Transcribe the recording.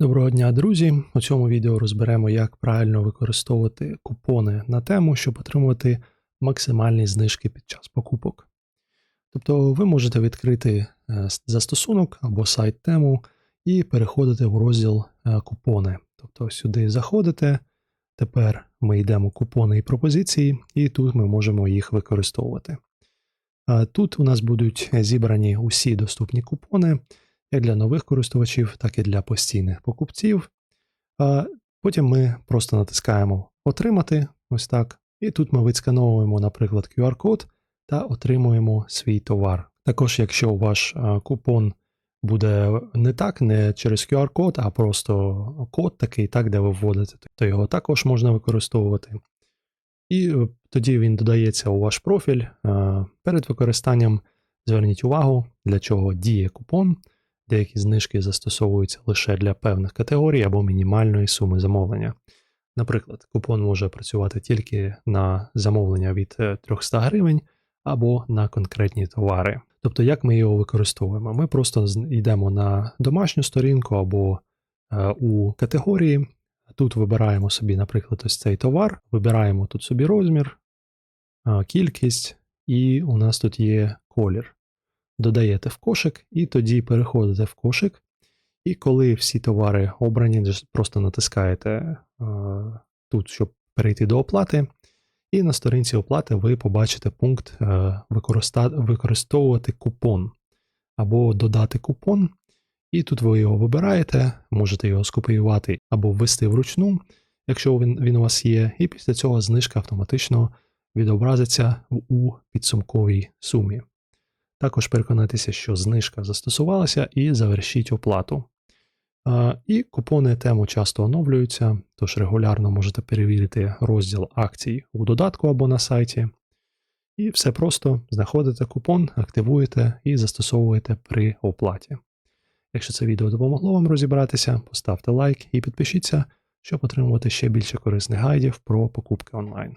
Доброго дня, друзі! У цьому відео розберемо, як правильно використовувати купони на тему, щоб отримувати максимальні знижки під час покупок. Тобто ви можете відкрити е, застосунок або сайт тему і переходити у розділ е, купони. Тобто сюди заходите. Тепер ми йдемо купони і пропозиції, і тут ми можемо їх використовувати. Е, Тут у нас будуть зібрані усі доступні купони, як для нових користувачів, так і для постійних покупців. Потім ми просто натискаємо Отримати ось так. І тут ми відскановуємо, наприклад, QR-код та отримуємо свій товар. Також, якщо ваш купон буде не так, не через QR-код, а просто код такий, так, де ви вводите, то його також можна використовувати. І е, тоді він додається у ваш профіль. Перед використанням зверніть увагу, для чого діє купон. Деякі знижки застосовуються лише для певних категорій або мінімальної суми замовлення. Наприклад, купон може працювати тільки на замовлення від е, 300 гривень або на конкретні товари. Тобто, як ми його використовуємо? Ми просто йдемо на домашню сторінку або е, у категорії. Тут вибираємо собі, наприклад, ось цей товар, вибираємо тут собі розмір, е, кількість, і у нас тут є колір додаєте в кошик, і тоді переходите в кошик. І коли всі товари обрані, просто натискаєте е, тут, щоб перейти до оплати. І на сторінці оплати ви побачите пункт е, використовувати купон або додати купон. І тут ви його вибираєте, можете його скопіювати або ввести вручну, якщо він, він у вас є, і після цього знижка автоматично відобразиться у підсумковій сумі. Також переконайтеся, що знижка застосувалася, і завершіть оплату. І купони тему часто оновлюються, тож регулярно можете перевірити розділ акцій у додатку або на сайті. І все просто знаходите купон, активуєте і застосовуєте при оплаті. Якщо це відео допомогло вам розібратися, поставте лайк і підпишіться, щоб отримувати ще більше корисних гайдів про покупки онлайн.